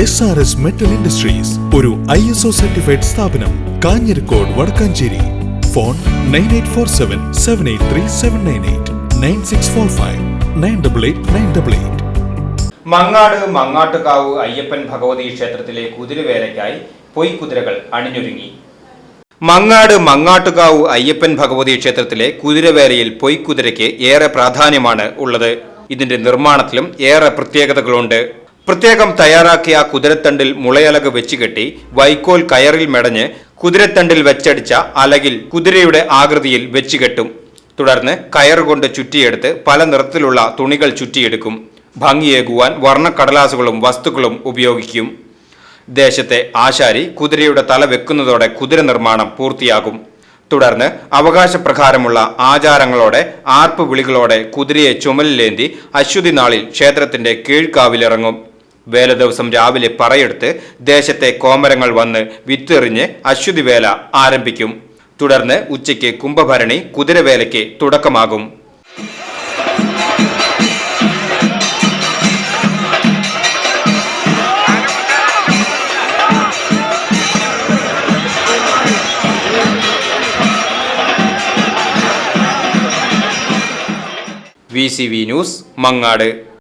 S R S metal industries ഒരു I S O certified സ്ഥാപനം Kanjirakode Vadakkanchery. Phone nine eight four seven seven eight three seven nine eight nine six four five nine double eight nine double eight Mangad Mangattukavu Ayyappan Bhagavathi ക്ഷേത്രത്തിലെ കുതിരവേലയ്ക്കായി പൊയ്ക്കുതിരകൾ അണിഞ്ഞൊരുങ്ങി. മങ്ങാട് മങ്ങാട്ടുകാവ് അയ്യപ്പൻ ഭഗവതി ക്ഷേത്രത്തിലെ കുതിരവേലയിൽ പൊയ്ക്കുതിരയ്ക്ക് ഏറെ പ്രാധാന്യമാണ് ഉള്ളത്. ഇതിന്റെ നിർമ്മാണത്തിലും ഏറെ പ്രത്യേകതകളുണ്ട്. പ്രത്യേകം തയ്യാറാക്കിയ കുതിരത്തണ്ടിൽ മുളയലക് വെച്ചുകെട്ടി വൈക്കോൽ കയറിൽ മെടഞ്ഞ് കുതിരത്തണ്ടിൽ വെച്ചടിച്ച അലകിൽ കുതിരയുടെ ആകൃതിയിൽ വെച്ചുകെട്ടും. തുടർന്ന് കയറുകൊണ്ട് ചുറ്റിയെടുത്ത് പല നിറത്തിലുള്ള തുണികൾ ചുറ്റിയെടുക്കും. ഭംഗിയേകുവാൻ വർണക്കടലാസുകളും വസ്തുക്കളും ഉപയോഗിക്കും. ദേശത്തെ ആശാരി കുതിരയുടെ തല വെക്കുന്നതോടെ കുതിര നിർമ്മാണം പൂർത്തിയാകും. തുടർന്ന് അവകാശപ്രകാരമുള്ള ആചാരങ്ങളോടെ ആർപ്പ് വിളികളോടെ കുതിരയെ ചുമലിലേന്തി അശ്വതി നാളിൽ ക്ഷേത്രത്തിന്റെ കീഴ്ക്കാവിലിറങ്ങും. വേല ദിവസം രാവിലെ പറയെടുത്ത് ദേശത്തെ കോമരങ്ങൾ വന്ന് വിത്തെറിഞ്ഞ് അശ്വതി വേല ആരംഭിക്കും. തുടർന്ന് ഉച്ചയ്ക്ക് കുംഭഭരണി കുതിരവേലയ്ക്ക് തുടക്കമാകും. V C V news Mangad.